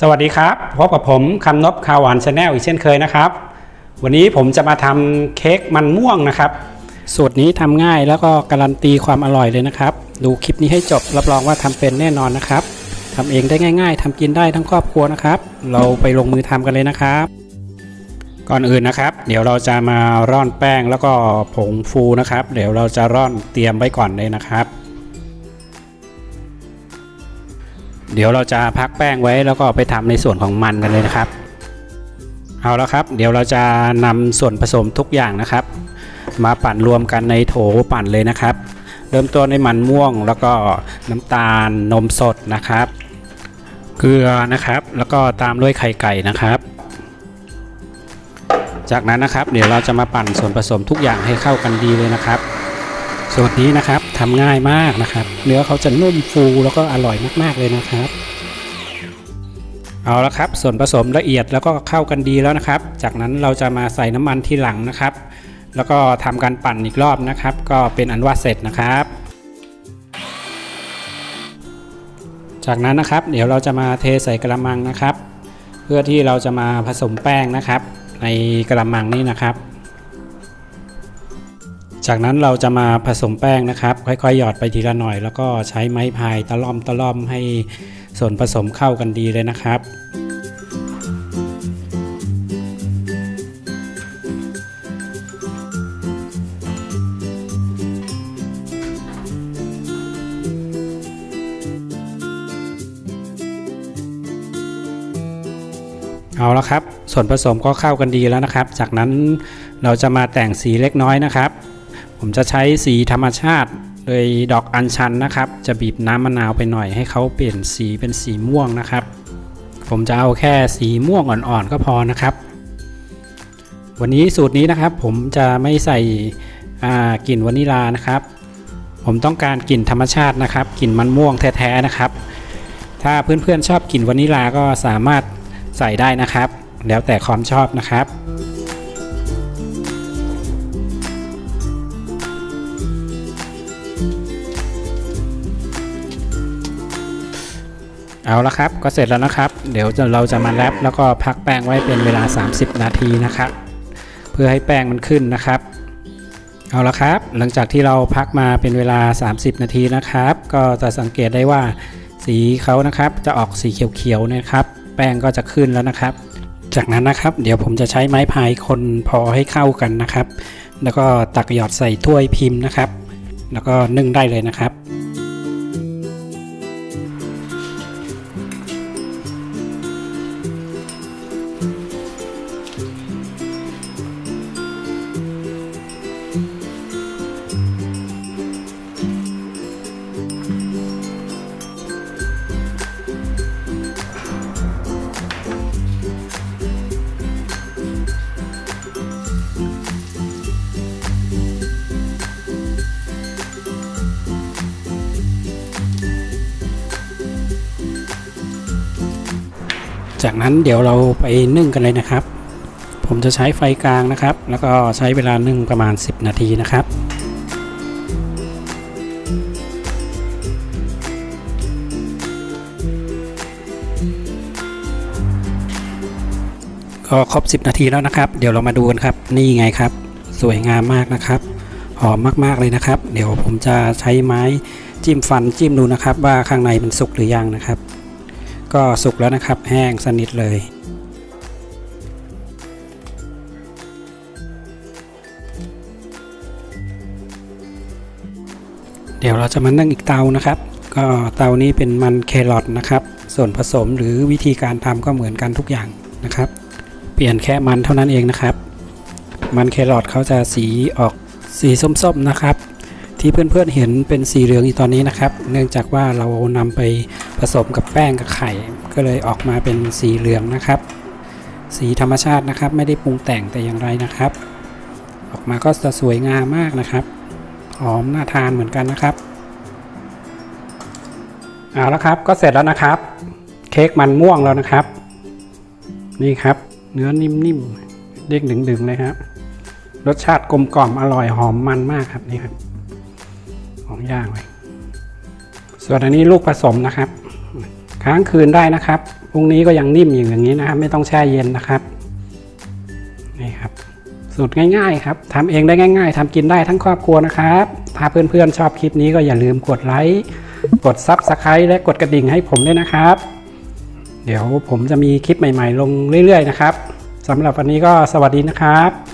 สวัสดีครับ พบกับผมคำนบคาวหวานชาแนลอีกเช่นเคยนะครับ วันนี้ผมจะมาทำเค้กมันม่วงนะครับ สูตรนี้ทำง่ายแล้วก็การันตีความอร่อยเลยนะครับ ดูคลิปนี้ให้จบรับรองว่าทำเป็นแน่นอนนะครับทำเองได้ง่าย ๆทำกินได้ทั้งครอบครัวนะครับ เราไปลงมือทำกันเลยนะครับ ก่อนอื่นนะครับ เดี๋ยวเราจะมาร่อนแป้งแล้วก็ผงฟูนะครับ เดี๋ยวเราจะร่อนเตรียมไว้ก่อนเลยนะครับ เดี๋ยวเราจะพักแป้งไว้แล้วก็ไปทำในส่วนของมันกันเลยนะครับ เอาแล้วครับ เดี๋ยวเราจะนำส่วนผสมทุกอย่างนะครับ มาปั่นรวมกันในโถปั่นเลยนะครับ เริ่มต้นในมันม่วง แล้วก็น้ำตาลนมสดนะครับ เกลือนะครับ แล้วก็ตามด้วยไข่ไก่นะครับ จากนั้นนะครับ เดี๋ยวเราจะมาปั่นส่วนผสมทุกอย่างให้เข้ากันดีเลยนะครับ สูตรนี้นะครับทำง่ายมากนะครับ เนื้อเขาจะนุ่มฟูแล้วก็อร่อยมากๆเลยนะครับ เอาละครับ ส่วนผสมละเอียดแล้วก็เข้ากันดีแล้วนะครับ จากนั้นเราจะมาใส่น้ำมันที่หลังนะครับ แล้วก็ทำการปั่นอีกรอบนะครับ ก็เป็นอันว่าเสร็จนะครับจากนั้นนะครับเดี๋ยวเราจะมาเทใส่กระมังนะครับ เพื่อที่เราจะมาผสมแป้งนะครับ ในกระมังนี้นะครับ จากนั้นเราจะมาผสมแป้งนะครับ ค่อยๆ หยอดไปทีละหน่อย แล้วก็ใช้ไม้พายตะล่อมตะล่อมให้ส่วนผสมเข้ากันดีเลยนะครับเอาละครับ ส่วนผสมก็เข้ากันดีแล้วนะครับ จากนั้นเราจะมาแต่งสีเล็กน้อยนะครับ ผมจะใช้สีธรรมชาติโดยดอกอัญชันนะครับ จะบีบน้ำมะนาวไปหน่อยให้เขาเปลี่ยนสีเป็นสีม่วงนะครับ ผมจะเอาแค่สีม่วงอ่อนๆก็พอนะครับ วันนี้สูตรนี้นะครับ ผมจะไม่ใส่กลิ่นวานิลานะครับ ผมต้องการกลิ่นธรรมชาตินะครับกลิ่นมันม่วงแท้ๆนะครับ ถ้าเพื่อนๆชอบกลิ่นวานิลาก็สามารถใส่ได้นะครับ แล้วแต่ความชอบนะครับ เอาละครับ ก็เสร็จแล้วนะครับ เดี๋ยวเราจะมาแรปแล้วก็พักแป้งไว้เป็นเวลา 30 นาทีนะครับ เพื่อให้แป้งมันขึ้นนะครับ เอาละครับ หลังจากที่เราพักมาเป็นเวลา 30 นาทีนะครับ ก็จะสังเกตได้ว่าสีเขานะครับจะออกสีเขียวๆนะครับ แป้งก็จะขึ้นแล้วนะครับ จากนั้นนะครับ เดี๋ยวผมจะใช้ไม้พายคนพอให้เข้ากันนะครับ แล้วก็ตักหยอดใส่ถ้วยพิมพ์นะครับ แล้วก็นึ่งได้เลยนะครับ จากนั้นเดี๋ยวเราไปนึ่งกันเลยนะครับ ผมจะใช้ไฟกลางนะครับ แล้วก็ใช้เวลานึ่งประมาณ 10 นาทีนะครับก็ครบ 10 นาทีแล้วนะครับ เดี๋ยวเรามาดูกันครับ นี่ไงครับ สวยงามมากนะครับหอมมากๆเลยนะครับ เดี๋ยวผมจะใช้ไม้จิ้มฟันจิ้มดูนะครับ ว่าข้างในมันสุกหรือยังนะครับ ก็สุกแล้วนะครับ แห้งสนิทเลย เดี๋ยวเราจะมานั่งอีกเตานะครับ ก็เตานี้เป็นมันแครอทนะครับ ส่วนผสมหรือวิธีการทำก็เหมือนกันทุกอย่างนะครับ เปลี่ยนแค่มันเท่านั้นเองนะครับ มันแครอทเขาจะสีออกสีส้มๆนะครับ ที่เพื่อนๆเห็นเป็นสีเหลืองอยู่ตอนนี้นะครับ เนื่องจากว่าเรานำไปผสมกับแป้งกับไข่ ก็เลยออกมาเป็นสีเหลืองนะครับ สีธรรมชาตินะครับ ไม่ได้ปรุงแต่งแต่อย่างไรนะครับ ออกมาก็จะสวยงามมากนะครับหอมน่าทานเหมือนกันนะครับเอาละครับก็เสร็จแล้วนะครับ เค้กมันม่วงแล้วนะครับ นี่ครับ เนื้อนิ่มๆเด้งดึงๆเลยครับรสชาติกลมกล่อมอร่อยหอมมันมากครับนี่ครับ ย่างเลยส่วนอันนี้ลูกผสมนะครับ ค้างคืนได้นะครับพรุ่งนี้ก็ยังนิ่มอยู่อย่างนี้นะครับ ไม่ต้องแช่เย็นนะครับนี่ครับสูตรง่ายๆครับทำเองได้ง่ายๆทำกินได้ทั้งครอบครัวนะครับ ถ้าเพื่อนๆชอบคลิปนี้ก็อย่าลืมกดไลค์กดซับสไครต์และกดกระดิ่งให้ผมด้วยนะครับ เดี๋ยวผมจะมีคลิปใหม่ๆ ลงเรื่อยๆนะครับสำหรับวันนี้ก็สวัสดีนะครับ